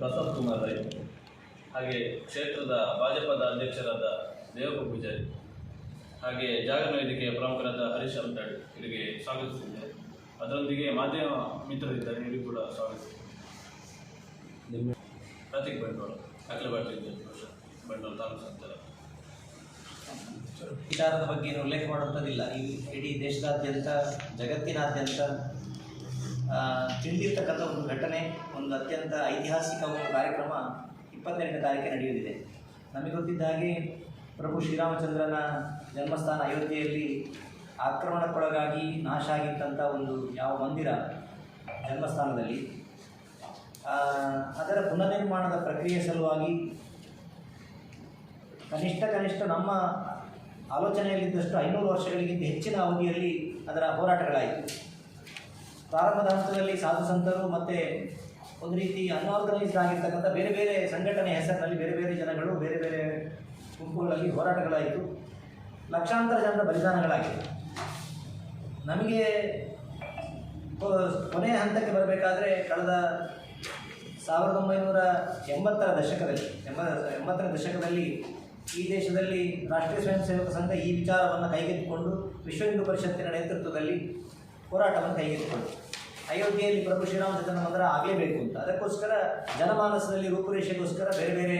ಪ್ರಸಾದ್ ಕುಮಾರ್ ರೈ. ಹಾಗೆ ಕ್ಷೇತ್ರದ ಭಾಜಪದ ಅಧ್ಯಕ್ಷರಾದ ದೇವಪ್ಪ ಪೂಜಾರಿ. ಹಾಗೆ ಜಾಗರಣ ವೇದಿಕೆಯ ಪ್ರಮುಖರಾದ ಹರೀಶ್ ಅಂತಾಳ್ ಇವರಿಗೆ ಸ್ವಾಗತಿಸಿದ್ದಾರೆ ಅದರೊಂದಿಗೆ ಮಾಧ್ಯಮ ಮಿತ್ರರಿದ್ದಾರೆ ಇವರಿಗೂ ಕೂಡ ಸ್ವಾಗತಿಸಿದ್ದೇನೆ ಪ್ರತೀಕ್ ಬಂಡವಾಳ ಅಖಿಲ ಪರಿಷತ್ ಬಂಡವಾಳ ತಾಲೂಕು ಸಂಚಾಲಕ ವಿಚಾರದ ಬಗ್ಗೆ ಉಲ್ಲೇಖ ಮಾಡುವಂಥದ್ದಿಲ್ಲ. ಈ ಇಡೀ ದೇಶದಾದ್ಯಂತ, ಜಗತ್ತಿನಾದ್ಯಂತ ತಿಳಿದಿರ್ತಕ್ಕಂಥ ಒಂದು ಘಟನೆ, ಒಂದು ಅತ್ಯಂತ ಐತಿಹಾಸಿಕ ಒಂದು ಕಾರ್ಯಕ್ರಮ ಇಪ್ಪತ್ತೆರಡನೇ ತಾರೀಕೆ ನಡೆಯುತ್ತಿದೆ ನಮಗೆ ಗೊತ್ತಿದ್ದ ಹಾಗೆ ಪ್ರಭು ಶ್ರೀರಾಮಚಂದ್ರನ ಜನ್ಮಸ್ಥಾನ ಅಯೋಧ್ಯೆಯಲ್ಲಿ ಆಕ್ರಮಣಕ್ಕೊಳಗಾಗಿ ನಾಶ ಆಗಿತ್ತಂಥ ಒಂದು ಯಾವ ಮಂದಿರ ಜನ್ಮಸ್ಥಾನದಲ್ಲಿ ಅದರ ಪುನರ್ನಿರ್ಮಾಣದ ಪ್ರಕ್ರಿಯೆ ಸಲುವಾಗಿ ಕನಿಷ್ಠ ಕನಿಷ್ಠ ನಮ್ಮ ಆಲೋಚನೆಯಲ್ಲಿದ್ದಷ್ಟು ಐನೂರು ವರ್ಷಗಳಿಗಿಂತ ಹೆಚ್ಚಿನ ಅವಧಿಯಲ್ಲಿ ಅದರ ಹೋರಾಟಗಳಾಯಿತು. ಪ್ರಾರಂಭದ ಹಂತದಲ್ಲಿ ಸಾಧು ಸಂತರು ಮತ್ತು ಒಂದು ರೀತಿ ಅನ್ಆರ್ಗನೈಸ್ಡ್ ಆಗಿರ್ತಕ್ಕಂಥ ಬೇರೆ ಬೇರೆ ಸಂಘಟನೆ ಹೆಸರಿನಲ್ಲಿ ಬೇರೆ ಬೇರೆ ಜನಗಳು, ಬೇರೆ ಬೇರೆ ಗುಂಪುಗಳಲ್ಲಿ ಹೋರಾಟಗಳಾಯಿತು. ಲಕ್ಷಾಂತರ ಜನರ ಬಲಿದಾನಗಳಾಗಿವೆ. ನಮಗೆ ಕೊನೆಯ ಹಂತಕ್ಕೆ ಬರಬೇಕಾದ್ರೆ ಕಳೆದ ಸಾವಿರದ ಒಂಬೈನೂರ ಎಂಬತ್ತರ ದಶಕದಲ್ಲಿ, ಎಂಬ, ಎಂಬತ್ತರ ದಶಕದಲ್ಲಿ ಈ ದೇಶದಲ್ಲಿ ರಾಷ್ಟ್ರೀಯ ಸ್ವಯಂ ಸೇವಕ ಸಂಘ ಈ ವಿಚಾರವನ್ನು ಕೈಗೆತ್ತಿಕೊಂಡು ವಿಶ್ವ ಹಿಂದೂ ಪರಿಷತ್ತಿನ ನೇತೃತ್ವದಲ್ಲಿ ಹೋರಾಟವನ್ನು ಕೈಗೆತ್ತಿಕೊಂಡು ಅಯೋಧ್ಯೆಯಲ್ಲಿ ಪ್ರಭು ಶ್ರೀರಾಮಚಂದ್ರನ ಮಂದಿರ ಆಗಲೇಬೇಕು ಅಂತ. ಅದಕ್ಕೋಸ್ಕರ ಜನಮಾನಸದಲ್ಲಿ ರೂಪುರೇಷೆಗೋಸ್ಕರ ಬೇರೆ ಬೇರೆ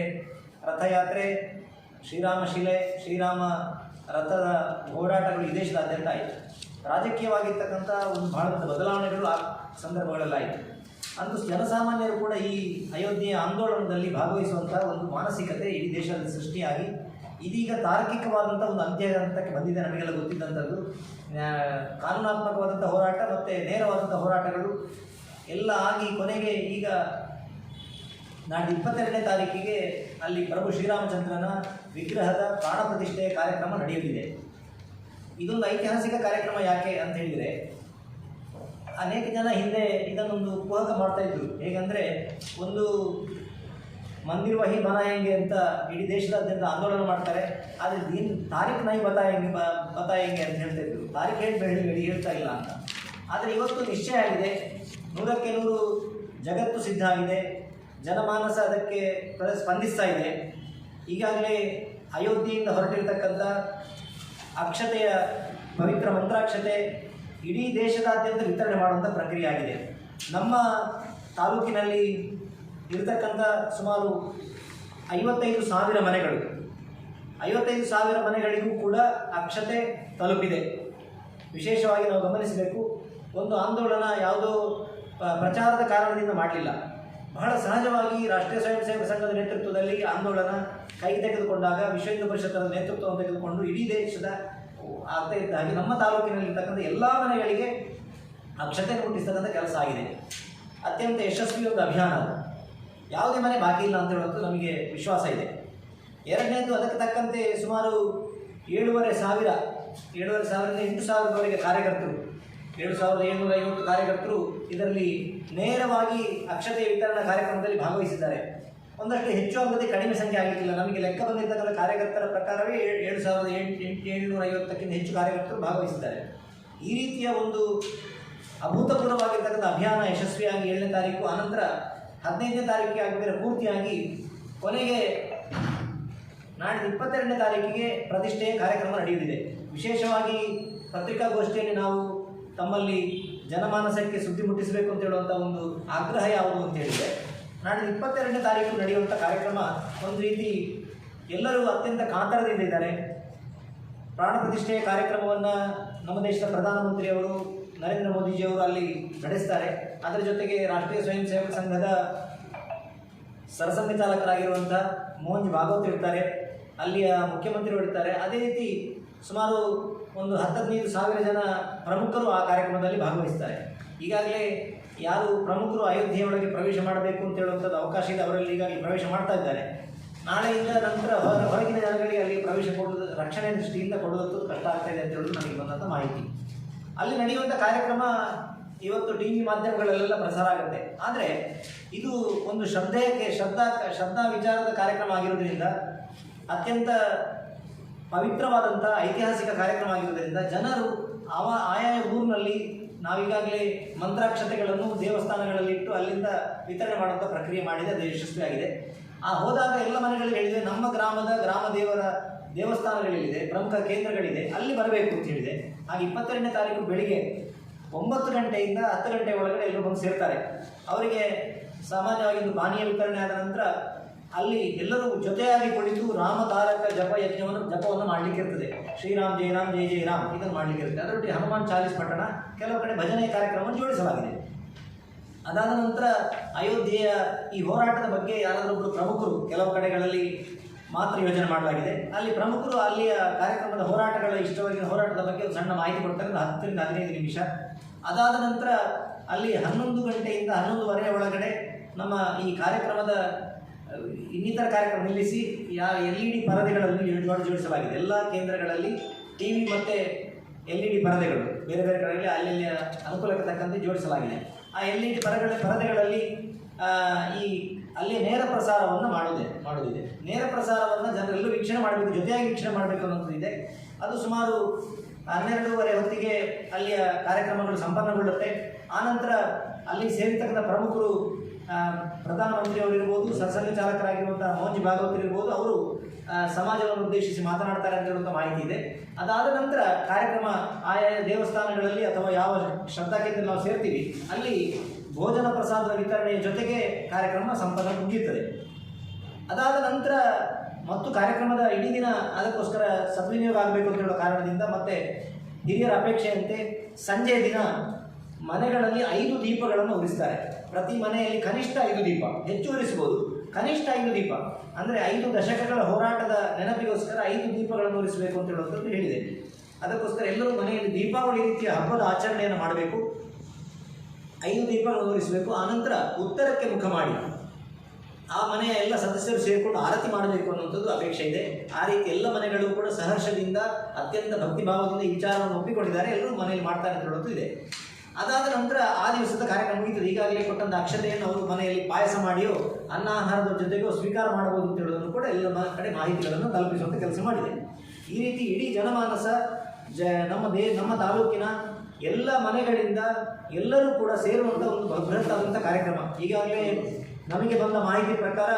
ರಥಯಾತ್ರೆ, ಶ್ರೀರಾಮ ಶಿಲೆ, ಶ್ರೀರಾಮ ರಥದ ಹೋರಾಟಗಳು ಈ ದೇಶದಾದ್ಯಂತ ಆಯಿತು. ರಾಜಕೀಯವಾಗಿರ್ತಕ್ಕಂಥ ಒಂದು ದೊಡ್ಡ ಬದಲಾವಣೆಗಳು ಆ ಸಂದರ್ಭಗಳಲ್ಲಾಯಿತು. ಅಂದು ಜನಸಾಮಾನ್ಯರು ಕೂಡ ಈ ಅಯೋಧ್ಯೆಯ ಆಂದೋಲನದಲ್ಲಿ ಭಾಗವಹಿಸುವಂಥ ಒಂದು ಮಾನಸಿಕತೆ ಇಡೀ ದೇಶದಲ್ಲಿ ಸೃಷ್ಟಿಯಾಗಿ ಇದೀಗ ತಾರ್ಕಿಕವಾದಂಥ ಒಂದು ಅಂತ್ಯ ಹಂತಕ್ಕೆ ಬಂದಿದೆ ನಮಗೆಲ್ಲ ಗೊತ್ತಿದ್ದಂಥದ್ದು ಕಾನೂನಾತ್ಮಕವಾದಂಥ ಹೋರಾಟ ಮತ್ತು ನೇರವಾದಂಥ ಹೋರಾಟಗಳು ಎಲ್ಲ ಆಗಿ ಕೊನೆಗೆ ಈಗ ನಾಡ್ದು ಇಪ್ಪತ್ತೆರಡನೇ ತಾರೀಕಿಗೆ ಅಲ್ಲಿ ಪ್ರಭು ಶ್ರೀರಾಮಚಂದ್ರನ ವಿಗ್ರಹದ ಪ್ರಾಣ ಪ್ರತಿಷ್ಠೆಯ ಕಾರ್ಯಕ್ರಮ ನಡೆಯಲಿದೆ. ಇದೊಂದು ಐತಿಹಾಸಿಕ ಕಾರ್ಯಕ್ರಮ ಯಾಕೆ ಅಂತ ಹೇಳಿದರೆ, ಅನೇಕ ಜನ ಹಿಂದೆ ಇದನ್ನೊಂದು ಕುಹಕ ಮಾಡ್ತಾ ಇದ್ರು. ಹೇಗೆಂದರೆ, ಒಂದು ವಹಿ ಬನಾಯಂಗೆ ಅಂತ ಇಡೀ ದೇಶದಾದ್ಯಂತ ಆಂದೋಲನ ಮಾಡ್ತಾರೆ. ಆದರೆ ದಿನ ತಾರೀಖ್ ನೈ ಬತಾಯಂಗೆ ಬತಾಯಂಗೆ ಅಂತ ಹೇಳ್ತಾ ಇದ್ರು. ತಾರೀಖ್ ಹೇಳಿ ಹೇಳಿ ಹೇಳಿ, ಹೇಳ್ತಾ ಇಲ್ಲ ಅಂತ. ಆದರೆ ಇವತ್ತು ನಿಶ್ಚಯ ಆಗಿದೆ. ನೂರಕ್ಕೆ ನೂರು ಜಗತ್ತು ಸಿದ್ಧ ಆಗಿದೆ. ಜನಮಾನಸ ಅದಕ್ಕೆ ಸ್ಪಂದಿಸ್ತಾ ಇದೆ. ಈಗಾಗಲೇ ಅಯೋಧ್ಯೆಯಿಂದ ಹೊರಟಿರ್ತಕ್ಕಂಥ ಅಕ್ಷತೆಯ ಪವಿತ್ರ ಮಂತ್ರಾಕ್ಷತೆ ಇಡೀ ದೇಶದಾದ್ಯಂತ ವಿತರಣೆ ಮಾಡುವಂಥ ಪ್ರಕ್ರಿಯೆ ಆಗಿದೆ. ನಮ್ಮ ತಾಲೂಕಿನಲ್ಲಿ ಇರತಕ್ಕಂಥ ಸುಮಾರು ಐವತ್ತೈದು ಸಾವಿರ ಮನೆಗಳು. ಐವತ್ತೈದು ಸಾವಿರ ಮನೆಗಳಿಗೂ ಕೂಡ ಅಕ್ಷತೆ ತಲುಪಿದೆ. ವಿಶೇಷವಾಗಿ ನಾವು ಗಮನಿಸಬೇಕು, ಒಂದು ಆಂದೋಲನ ಯಾವುದೋ ಪ್ರಚಾರದ ಕಾರಣದಿಂದ ಮಾಡಲಿಲ್ಲ. ಬಹಳ ಸಹಜವಾಗಿ ರಾಷ್ಟ್ರೀಯ ಸ್ವಯಂ ಸೇವಕ ಸಂಘದ ನೇತೃತ್ವದಲ್ಲಿ ಆಂದೋಲನ ಕೈ ತೆಗೆದುಕೊಂಡಾಗ ವಿಶ್ವ ಹಿಂದೂ ಪರಿಷತ್ತರ ನೇತೃತ್ವವನ್ನು ತೆಗೆದುಕೊಂಡು ಇಡೀ ದೇಶದ ಆಗ್ತಾ ಇದ್ದ ಹಾಗೆ ನಮ್ಮ ತಾಲೂಕಿನಲ್ಲಿರ್ತಕ್ಕಂಥ ಎಲ್ಲ ಮನೆಗಳಿಗೆ ಅಕ್ಷತೆ ಮುಟ್ಟಿಸ್ತಕ್ಕಂಥ ಕೆಲಸ ಆಗಿದೆ. ಅತ್ಯಂತ ಯಶಸ್ವಿ ಒಂದು ಅಭಿಯಾನ ಅದು. ಯಾವುದೇ ಮನೆ ಬಾಕಿ ಇಲ್ಲ ಅಂತ ಹೇಳೋದು ನಮಗೆ ವಿಶ್ವಾಸ ಇದೆ. ಎರಡನೇದು ಅದಕ್ಕೆ ತಕ್ಕಂತೆ ಸುಮಾರು ಏಳುವರೆ ಸಾವಿರ, ಏಳುವರೆ ಸಾವಿರದಿಂದ ಎಂಟು ಸಾವಿರದವರೆಗೆ ಕಾರ್ಯಕರ್ತರು, ಏಳು ಸಾವಿರದ ಏಳ್ನೂರ ಐವತ್ತು ಕಾರ್ಯಕರ್ತರು ಇದರಲ್ಲಿ ನೇರವಾಗಿ ಅಕ್ಷತೆ ವಿತರಣಾ ಕಾರ್ಯಕ್ರಮದಲ್ಲಿ ಭಾಗವಹಿಸಿದ್ದಾರೆ. ಒಂದಷ್ಟು ಹೆಚ್ಚು ಅಲ್ಲದೆ ಕಡಿಮೆ ಸಂಖ್ಯೆ ಆಗಿರಲಿಲ್ಲ. ನಮಗೆ ಲೆಕ್ಕ ಬಂದಿರ್ತಕ್ಕಂಥ ಕಾರ್ಯಕರ್ತರ ಪ್ರಕಾರವೇ ಏಳು ಏಳು ಸಾವಿರದ ಎಂಟು ಎಂಟು, ಏಳ್ನೂರ ಐವತ್ತಕ್ಕಿಂತ ಹೆಚ್ಚು ಕಾರ್ಯಕರ್ತರು ಭಾಗವಹಿಸಿದ್ದಾರೆ. ಈ ರೀತಿಯ ಒಂದು ಅಭೂತಪೂರ್ವವಾಗಿರ್ತಕ್ಕಂಥ ಅಭಿಯಾನ ಯಶಸ್ವಿಯಾಗಿ ಏಳನೇ ತಾರೀಕು, ಆನಂತರ ಹದಿನೈದನೇ ತಾರೀಕಿಗೆ ಆಗಿದ್ದರೆ ಪೂರ್ತಿಯಾಗಿ ಕೊನೆಗೆ ನಾಡಿದ ಇಪ್ಪತ್ತೆರಡನೇ ತಾರೀಕಿಗೆ ಪ್ರತಿಷ್ಠೆಯ ಕಾರ್ಯಕ್ರಮ ನಡೆಯಲಿದೆ ವಿಶೇಷವಾಗಿ ಪತ್ರಿಕಾಗೋಷ್ಠಿಯಲ್ಲಿ ನಾವು ತಮ್ಮಲ್ಲಿ ಜನಮಾನಸಕ್ಕೆ ಸುದ್ದಿ ಮುಟ್ಟಿಸಬೇಕು ಅಂತ ಹೇಳುವಂಥ ಒಂದು ಆಗ್ರಹ ಯಾವುದು ಅಂತ ಹೇಳಿದರೆ ನಾಡಿದ ಇಪ್ಪತ್ತೆರಡನೇ ತಾರೀಕು ನಡೆಯುವಂಥ ಕಾರ್ಯಕ್ರಮ ಒಂದು ರೀತಿ ಎಲ್ಲರೂ ಅತ್ಯಂತ ಕಾತರದಿಂದ ಇದ್ದಾರೆ. ಪ್ರಾಣ ಪ್ರತಿಷ್ಠೆಯ ಕಾರ್ಯಕ್ರಮವನ್ನು ನಮ್ಮ ದೇಶದ ಪ್ರಧಾನಮಂತ್ರಿಯವರು ನರೇಂದ್ರ ಮೋದಿಜಿಯವರು ಅಲ್ಲಿ ನಡೆಸ್ತಾರೆ. ಅದರ ಜೊತೆಗೆ ರಾಷ್ಟ್ರೀಯ ಸ್ವಯಂ ಸೇವಕ ಸಂಘದ ಸರಸಂಘಚಾಲಕರಾಗಿರುವಂಥ ಮೋಹನ್ ಭಾಗವತ್ ಇರ್ತಾರೆ ಅಲ್ಲಿಯ ಮುಖ್ಯಮಂತ್ರಿಗಳು ಇರ್ತಾರೆ ಅದೇ ರೀತಿ ಸುಮಾರು ಒಂದು ಹತ್ತದೈದು ಸಾವಿರ ಜನ ಪ್ರಮುಖರು ಆ ಕಾರ್ಯಕ್ರಮದಲ್ಲಿ ಭಾಗವಹಿಸ್ತಾರೆ. ಈಗಾಗಲೇ ಯಾರು ಪ್ರಮುಖರು ಅಯೋಧ್ಯೆಯೊಳಗೆ ಪ್ರವೇಶ ಮಾಡಬೇಕು ಅಂತ ಹೇಳುವಂಥದ್ದು ಅವಕಾಶ ಇದೆ. ಅವರಲ್ಲಿ ಈಗಾಗಲೇ ಪ್ರವೇಶ ಮಾಡ್ತಾ ಇದ್ದಾರೆ. ನಾಳೆಯಿಂದ ನಂತರ ಹೊರ ಹೊರಗಿನ ಜನಗಳಿಗೆ ಅಲ್ಲಿ ಪ್ರವೇಶ ಕೊಡೋದು ರಕ್ಷಣೆ ದೃಷ್ಟಿಯಿಂದ ಕೊಡೋದು ಕಷ್ಟ ಆಗ್ತಾ ಇದೆ ಅಂತ ಹೇಳೋದು ನನಗೆ ಬಂದಂಥ ಮಾಹಿತಿ. ಅಲ್ಲಿ ನಡೆಯುವಂಥ ಕಾರ್ಯಕ್ರಮ ಇವತ್ತು ಟಿ ವಿ ಮಾಧ್ಯಮಗಳಲ್ಲೆಲ್ಲ ಪ್ರಸಾರ ಆಗುತ್ತೆ. ಆದರೆ ಇದು ಒಂದು ಶ್ರದ್ಧೆಯಕ್ಕೆ ಶ್ರದ್ಧಾ ಶ್ರದ್ಧಾ ವಿಚಾರದ ಕಾರ್ಯಕ್ರಮ ಆಗಿರೋದ್ರಿಂದ, ಅತ್ಯಂತ ಪವಿತ್ರವಾದಂಥ ಐತಿಹಾಸಿಕ ಕಾರ್ಯಕ್ರಮ ಆಗಿರೋದ್ರಿಂದ ಜನರು ಅವ, ಆಯಾ ಊರಿನಲ್ಲಿ ನಾವೀಗಾಗಲೇ ಮಂತ್ರಾಕ್ಷತೆಗಳನ್ನು ದೇವಸ್ಥಾನಗಳಲ್ಲಿ ಇಟ್ಟು ಅಲ್ಲಿಂದ ವಿತರಣೆ ಮಾಡುವಂಥ ಪ್ರಕ್ರಿಯೆ ಮಾಡಿದೆ ಅದು ಯಶಸ್ವಿಯಾಗಿದೆ ಆ ಹೋದಾಗ ಎಲ್ಲ ಮನೆಗಳಲ್ಲಿ ಹೇಳಿದೆ ನಮ್ಮ ಗ್ರಾಮದ ಗ್ರಾಮ ದೇವರ ದೇವಸ್ಥಾನಗಳಿದೆ ಪ್ರಮುಖ ಕೇಂದ್ರಗಳಿದೆ, ಅಲ್ಲಿ ಬರಬೇಕು ಅಂತ ಹೇಳಿದೆ. ಹಾಗೆ ಇಪ್ಪತ್ತೆರಡನೇ ತಾರೀಕು ಬೆಳಿಗ್ಗೆ ಒಂಬತ್ತು ಗಂಟೆಯಿಂದ ಹತ್ತು ಗಂಟೆ ಒಳಗಡೆ ಎಲ್ಲರೂ ಬಂದು ಸೇರ್ತಾರೆ. ಅವರಿಗೆ ಸಾಮಾನ್ಯವಾಗಿ ಒಂದು ಪಾನೀಯ ವಿತರಣೆ ಆದ ನಂತರ ಅಲ್ಲಿ ಎಲ್ಲರೂ ಜೊತೆಯಾಗಿ ಕುಳಿತು ರಾಮತಾರಕ ಜಪ ಯಜ್ಞವನ್ನು, ಜಪವನ್ನು ಮಾಡಲಿಕ್ಕೆ ಇರ್ತದೆ. ಶ್ರೀರಾಮ್ ಜಯರಾಮ್ ಜೈ ಜೈ ರಾಮ್ ಇದನ್ನು ಮಾಡಲಿಕ್ಕೆ ಇರ್ತದೆ. ಅದರೊಟ್ಟಿಗೆ ಹನುಮಾನ್ ಚಾಲೀಸ್ ಪಟ್ಟಣ ಕೆಲವು ಕಡೆ ಭಜನೆ ಕಾರ್ಯಕ್ರಮವನ್ನು ಜೋಡಿಸಲಾಗಿದೆ. ಅದಾದ ನಂತರ ಅಯೋಧ್ಯೆಯ ಈ ಹೋರಾಟದ ಬಗ್ಗೆ ಯಾರಾದರೊಬ್ಬರು ಪ್ರಮುಖರು, ಕೆಲವು ಕಡೆಗಳಲ್ಲಿ ಮಾತ್ರ ಯೋಜನೆ ಮಾಡಲಾಗಿದೆ. ಅಲ್ಲಿ ಪ್ರಮುಖರು ಅಲ್ಲಿಯ ಕಾರ್ಯಕ್ರಮದ ಹೋರಾಟಗಳ ಇಷ್ಟವಾಗಿ ಹೋರಾಟದ ಬಗ್ಗೆ ಒಂದು ಸಣ್ಣ ಮಾಹಿತಿ ಕೊಡ್ತಾರೆ. ಒಂದು ಹತ್ತರಿಂದ ಹದಿನೈದು ನಿಮಿಷ. ಅದಾದ ನಂತರ ಅಲ್ಲಿ ಹನ್ನೊಂದು ಗಂಟೆಯಿಂದ ಹನ್ನೊಂದುವರೆ ಒಳಗಡೆ ನಮ್ಮ ಈ ಕಾರ್ಯಕ್ರಮದ, ಇನ್ನಿತರ ಕಾರ್ಯಕ್ರಮ ನಿಲ್ಲಿಸಿ, ಯಾ ಎಲ್ ಇ ಡಿ ಪರದೆಗಳನ್ನು ಜೋಡಿ ಜೋಡಿಸಲಾಗಿದೆ. ಎಲ್ಲ ಕೇಂದ್ರಗಳಲ್ಲಿ ಟಿ ವಿ ಮತ್ತು ಎಲ್ ಇ ಡಿ ಪರದೆಗಳು ಬೇರೆ ಬೇರೆ ಕಡೆಗಳಲ್ಲಿ ಅಲ್ಲಿ ಅನುಕೂಲಕ್ಕೆ ತಕ್ಕಂತೆ ಜೋಡಿಸಲಾಗಿದೆ. ಆ ಎಲ್ ಇ ಡಿ ಪರಗಳ, ಪರದೆಗಳಲ್ಲಿ ಈ ಅಲ್ಲಿ ನೇರ ಪ್ರಸಾರವನ್ನು ಮಾಡಿದೆ ಮಾಡುವುದಿದೆ ನೇರ ಪ್ರಸಾರವನ್ನು ಜನರೆಲ್ಲರೂ ವೀಕ್ಷಣೆ ಮಾಡಬೇಕು, ಜೊತೆಯಾಗಿ ವೀಕ್ಷಣೆ ಮಾಡಬೇಕು ಅನ್ನೋದು ಇದೆ. ಅದು ಸುಮಾರು ಹನ್ನೆರಡೂವರೆ ಹೊತ್ತಿಗೆ ಅಲ್ಲಿಯ ಕಾರ್ಯಕ್ರಮಗಳು ಸಂಪನ್ನಗೊಳ್ಳುತ್ತೆ. ಆನಂತರ ಅಲ್ಲಿ ಸೇರಿರ್ತಕ್ಕಂಥ ಪ್ರಮುಖರು ಪ್ರಧಾನಮಂತ್ರಿಯವರಿರ್ಬೋದು ಸರ್ಸಂಘ ಚಾಲಕರಾಗಿರುವಂತಹ ಮೋಂಜಿ ಭಾಗವತ್ ಇರ್ಬೋದು, ಅವರು ಸಮಾಜವನ್ನು ಉದ್ದೇಶಿಸಿ ಮಾತನಾಡ್ತಾರೆ ಅಂತ ಹೇಳುವಂಥ ಮಾಹಿತಿ ಇದೆ. ಅದಾದ ನಂತರ ಕಾರ್ಯಕ್ರಮ ಆಯಾ ದೇವಸ್ಥಾನಗಳಲ್ಲಿ ಅಥವಾ ಯಾವ ಶ್ರದ್ಧಾ ಕೇಂದ್ರ ನಾವು ಸೇರ್ತೀವಿ, ಅಲ್ಲಿ ಭೋಜನ ಪ್ರಸಾದ ವಿತರಣೆಯ ಜೊತೆಗೆ ಕಾರ್ಯಕ್ರಮ ಸಂಪನ್ನ ಮುಗಿಯುತ್ತದೆ ಅದಾದ ನಂತರ ಮತ್ತು ಕಾರ್ಯಕ್ರಮದ ಇಡೀ ದಿನ ಅದಕ್ಕೋಸ್ಕರ ಸದ್ವಿನಿಯೋಗ ಆಗಬೇಕು ಅಂತ ಹೇಳೋ ಕಾರಣದಿಂದ ಮತ್ತೆ ಹಿರಿಯರ ಅಪೇಕ್ಷೆಯಂತೆ ಸಂಜೆಯ ದಿನ ಮನೆಗಳಲ್ಲಿ ಐದು ದೀಪಗಳನ್ನು ಉರಿಸ್ತಾರೆ. ಪ್ರತಿ ಮನೆಯಲ್ಲಿ ಕನಿಷ್ಠ ಐದು ದೀಪ, ಹೆಚ್ಚು ಉರಿಸಬಹುದು ಕನಿಷ್ಠ ಐದು ದೀಪ, ಅಂದರೆ ಐದು ದಶಕಗಳ ಹೋರಾಟದ ನೆನಪಿಗೋಸ್ಕರ ಐದು ದೀಪಗಳನ್ನು ಉರಿಸಬೇಕು ಅಂತ ಹೇಳುವಂಥದ್ದು ಹೇಳಿದೆ. ಅದಕ್ಕೋಸ್ಕರ ಎಲ್ಲರೂ ಮನೆಯಲ್ಲಿ ದೀಪಾವಳಿ ರೀತಿಯ ಹಬ್ಬದ ಆಚರಣೆಯನ್ನು ಮಾಡಬೇಕು. ಐದು ದೀಪಗಳನ್ನು ಉರಿಸಬೇಕು ಆನಂತರ ಉತ್ತರಕ್ಕೆ ಮುಖ ಮಾಡಿ. ಆ ಮನೆಯ ಎಲ್ಲ ಸದಸ್ಯರು ಸೇರಿಕೊಂಡು ಆರತಿ ಮಾಡಬೇಕು ಅನ್ನುವಂಥದ್ದು ಅಪೇಕ್ಷೆ ಇದೆ. ಆ ರೀತಿ ಎಲ್ಲ ಮನೆಗಳು ಕೂಡ ಸಹರ್ಷದಿಂದ, ಅತ್ಯಂತ ಭಕ್ತಿಭಾವದಿಂದ ಈ ವಿಚಾರವನ್ನು ಒಪ್ಪಿಕೊಂಡಿದ್ದಾರೆ. ಎಲ್ಲರೂ ಮನೆಯಲ್ಲಿ ಮಾಡ್ತಾರೆ ಅಂತ ಹೇಳೋದು ಇದೆ. ಅದಾದ ನಂತರ ಆ ದಿವಸದ ಕಾರ್ಯಕ್ರಮ ಮುಗಿತದೆ ಈಗಾಗಲೇ ಕೊಟ್ಟಂತ ಅಕ್ಷತೆಯನ್ನು ಅವರು ಮನೆಯಲ್ಲಿ ಪಾಯಸ ಮಾಡಿಯೋ, ಅನ್ನ ಆಹಾರದ ಜೊತೆಗೂ ಸ್ವೀಕಾರ ಮಾಡಬಹುದು ಅಂತ ಹೇಳೋದನ್ನು ಕೂಡ ಎಲ್ಲ ಕಡೆ ಮಾಹಿತಿಗಳನ್ನು ತಲುಪಿಸುವಂಥ ಕೆಲಸ ಮಾಡಿದೆ. ಈ ರೀತಿ ಇಡೀ ಜನಮಾನಸ ಜ ನಮ್ಮ ದೇ ನಮ್ಮ ತಾಲೂಕಿನ ಎಲ್ಲ ಮನೆಗಳಿಂದ ಎಲ್ಲರೂ ಕೂಡ ಸೇರುವಂಥ ಒಂದು ಬೃಹತ್ ಆದಂಥ ಕಾರ್ಯಕ್ರಮ. ಈಗಾಗಲೇ ನಮಗೆ ಬಂದ ಮಾಹಿತಿ ಪ್ರಕಾರ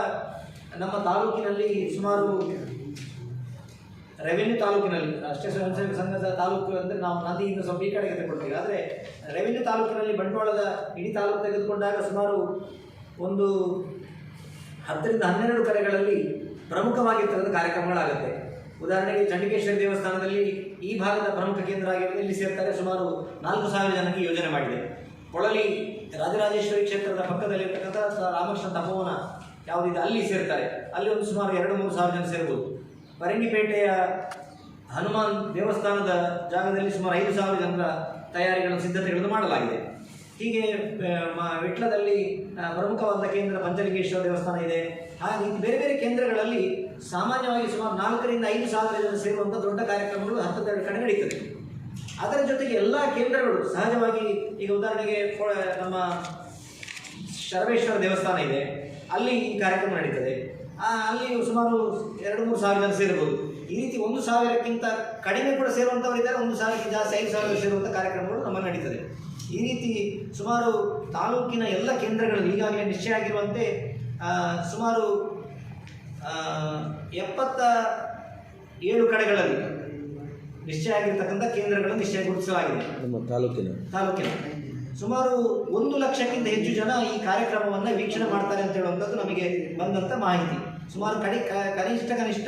ನಮ್ಮ ತಾಲೂಕಿನಲ್ಲಿ ಸುಮಾರು ರೆವೆನ್ಯೂ ತಾಲೂಕಿನಲ್ಲಿ, ರಾಷ್ಟ್ರೀಯ ಸ್ವಯಂ ಸೇವಕ ಸಂಘದ ತಾಲೂಕು ಅಂದರೆ ನಾವು ನದಿಯಿಂದ ಸ್ವಲ್ಪ ಈ ಕಡೆಗೆ ತಗೊಳ್ತೀವಿ ಆದರೆ ರೆವೆನ್ಯೂ ತಾಲೂಕಿನಲ್ಲಿ ಬಂಡವಾಳದ ಇಡೀ ತಾಲೂಕು ತೆಗೆದುಕೊಂಡಾಗ ಸುಮಾರು ಒಂದು ಹತ್ತರಿಂದ ಹನ್ನೆರಡು ಕಡೆಗಳಲ್ಲಿ ಪ್ರಮುಖವಾಗಿರ್ತಕ್ಕಂಥ ಕಾರ್ಯಕ್ರಮಗಳಾಗುತ್ತೆ. ಉದಾಹರಣೆಗೆ ಚಂಡಿಕೇಶ್ವರಿ ದೇವಸ್ಥಾನದಲ್ಲಿ ಈ ಭಾಗದ ಪ್ರಮುಖ ಕೇಂದ್ರ ಆಗಿರೋದು ಇಲ್ಲಿ ಸೇರ್ತಾರೆ ಸುಮಾರು ನಾಲ್ಕು ಸಾವಿರ ಜನಕ್ಕೆ ಯೋಜನೆ ಮಾಡಿದೆ. ಕೊಳಲಿ ರಾಜರಾಜೇಶ್ವರಿ ಕ್ಷೇತ್ರದ ಪಕ್ಕದಲ್ಲಿರ್ತಕ್ಕಂಥ ರಾಮಕೃಷ್ಣ ತಪೋವನ ಯಾವುದಿದೆ, ಅಲ್ಲಿ ಸೇರ್ತಾರೆ. ಅಲ್ಲಿ ಒಂದು ಸುಮಾರು ಎರಡು ಮೂರು ಸಾವಿರ ಜನ ಸೇರ್ಬೋದು. ಪರಂಗಿಪೇಟೆಯ ಹನುಮಾನ್ ದೇವಸ್ಥಾನದ ಜಾಗದಲ್ಲಿ ಸುಮಾರು ಐದು ಸಾವಿರ ಜನರ ತಯಾರಿಗಳನ್ನು, ಸಿದ್ಧತೆಗಳನ್ನು ಮಾಡಲಾಗಿದೆ. ಹೀಗೆ ವಿಟ್ಲದಲ್ಲಿ ಪ್ರಮುಖವಾದ ಕೇಂದ್ರ ಪಂಚಲಿಂಗೇಶ್ವರ ದೇವಸ್ಥಾನ ಇದೆ. ಹಾಗೆ ಬೇರೆ ಬೇರೆ ಕೇಂದ್ರಗಳಲ್ಲಿ ಸಾಮಾನ್ಯವಾಗಿ ಸುಮಾರು ನಾಲ್ಕರಿಂದ ಐದು ಸಾವಿರ ಜನ ಸೇರುವಂಥ ದೊಡ್ಡ ಕಾರ್ಯಕ್ರಮಗಳು ಹತ್ತತ್ತೆರಡು ಕಡೆ ನಡೀತದೆ. ಅದರ ಜೊತೆಗೆ ಎಲ್ಲ ಕೇಂದ್ರಗಳು, ಸಹಜವಾಗಿ ಈಗ ಉದಾಹರಣೆಗೆ ನಮ್ಮ ಶರವೇಶ್ವರ ದೇವಸ್ಥಾನ ಇದೆ. ಅಲ್ಲಿ ಈ ಕಾರ್ಯಕ್ರಮ ನಡೀತದೆ. ಅಲ್ಲಿ ಸುಮಾರು ಎರಡು ಮೂರು ಸಾವಿರ ಜನ ಸೇರ್ಬೋದು ಈ ರೀತಿ ಒಂದು ಸಾವಿರಕ್ಕಿಂತ ಕಡಿಮೆ ಕೂಡ ಸೇರುವಂಥವರಿದ್ದಾರೆ ಒಂದು ಸಾವಿರಕ್ಕಿಂತ ಜಾಸ್ತಿ, ಐದು ಸಾವಿರ ಸೇರುವಂಥ ಕಾರ್ಯಕ್ರಮಗಳು ನಮ್ಮ ನಡೀತದೆ. ಈ ರೀತಿ ಸುಮಾರು ತಾಲೂಕಿನ ಎಲ್ಲ ಕೇಂದ್ರಗಳಲ್ಲಿ ಈಗಾಗಲೇ ನಿಶ್ಚಯ ಆಗಿರುವಂತೆ ಸುಮಾರು ಎಪ್ಪತ್ತ ಏಳು ಕಡೆಗಳಲ್ಲಿ ನಿಶ್ಚಯ ಆಗಿರ್ತಕ್ಕಂಥ ಕೇಂದ್ರಗಳನ್ನು ನಿಶ್ಚಯ ಗುರುತಿಸಲಾಗಿದೆ. ನಮ್ಮ ತಾಲೂಕಿನ. ತಾಲೂಕಿನ. ಸುಮಾರು ಒಂದು ಲಕ್ಷಕ್ಕಿಂತ ಹೆಚ್ಚು ಜನ ಈ ಕಾರ್ಯಕ್ರಮವನ್ನು ವೀಕ್ಷಣೆ ಮಾಡ್ತಾರೆ ಅಂತ ಹೇಳುವಂಥದ್ದು ನಮಗೆ ಬಂದಂಥ ಮಾಹಿತಿ. ಸುಮಾರು ಕಡಿ ಕನಿಷ್ಠ ಕನಿಷ್ಠ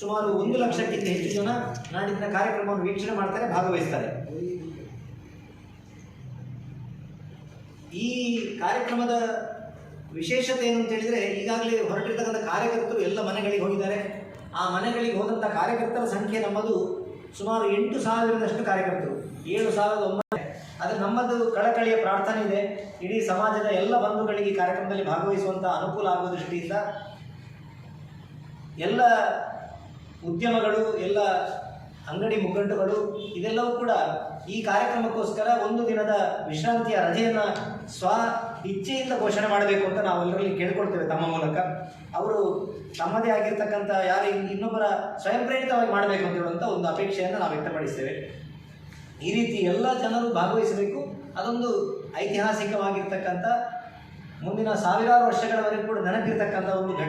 ಸುಮಾರು ಒಂದು ಲಕ್ಷಕ್ಕಿಂತ ಹೆಚ್ಚು ಜನ ನಾಡಿನ ಕಾರ್ಯಕ್ರಮವನ್ನು ವೀಕ್ಷಣೆ ಮಾಡ್ತಾರೆ ಭಾಗವಹಿಸ್ತಾರೆ. ಈ ಕಾರ್ಯಕ್ರಮದ ವಿಶೇಷತೆ ಏನು ಅಂತ ಹೇಳಿದರೆ ಈಗಾಗಲೇ ಹೊರಟಿರ್ತಕ್ಕಂಥ ಕಾರ್ಯಕರ್ತರು ಎಲ್ಲ ಮನೆಗಳಿಗೆ ಹೋಗಿದ್ದಾರೆ. ಆ ಮನೆಗಳಿಗೆ ಹೋದಂಥ ಕಾರ್ಯಕರ್ತರ ಸಂಖ್ಯೆ ನಮ್ಮದು ಸುಮಾರು ಎಂಟು ಸಾವಿರದಷ್ಟು ಕಾರ್ಯಕರ್ತರು. ಏಳು ಸಾವಿರದ ಒಂಬತ್ತು ಆದರೆ ನಮ್ಮದು ಕಳಕಳಿಯ ಪ್ರಾರ್ಥನೆ ಇದೆ. ಇಡೀ ಸಮಾಜದ ಎಲ್ಲ ಬಂಧುಗಳಿಗೆ ಕಾರ್ಯಕ್ರಮದಲ್ಲಿ ಭಾಗವಹಿಸುವಂಥ ಅನುಕೂಲ ಆಗುವ ದೃಷ್ಟಿಯಿಂದ ಎಲ್ಲ ಉದ್ಯಮಗಳು, ಎಲ್ಲ ಅಂಗಡಿ ಮುಖಂಡಗಳು ಇದೆಲ್ಲವೂ ಕೂಡ ಈ ಕಾರ್ಯಕ್ರಮಕ್ಕೋಸ್ಕರ ಒಂದು ದಿನದ ವಿಶ್ರಾಂತಿಯ ರಜೆಯನ್ನು ಸ್ವ ಇಚ್ಛೆಯಿಂದ ಘೋಷಣೆ ಮಾಡಬೇಕು ಅಂತ ನಾವು ಎಲ್ಲರಲ್ಲಿ ಕೇಳ್ಕೊಳ್ತೇವೆ ತಮ್ಮ ಮೂಲಕ. ಅವರು ತಮ್ಮದೇ ಆಗಿರ್ತಕ್ಕಂಥ ಯಾರು ಇನ್ನೊಬ್ಬರ ಸ್ವಯಂ ಪ್ರೇರಿತವಾಗಿ ಮಾಡಬೇಕು ಅಂತ ಹೇಳುವಂಥ ಒಂದು ಅಪೇಕ್ಷೆಯನ್ನು ನಾವು ವ್ಯಕ್ತಪಡಿಸ್ತೇವೆ. ಈ ರೀತಿ ಎಲ್ಲ ಜನರು ಭಾಗವಹಿಸಬೇಕು. ಅದೊಂದು ಐತಿಹಾಸಿಕವಾಗಿರ್ತಕ್ಕಂಥ ಮುಂದಿನ ಸಾವಿರಾರು ವರ್ಷಗಳವರೆಗೂ ಕೂಡ ನೆನಪಿರ್ತಕ್ಕಂಥ ಒಂದು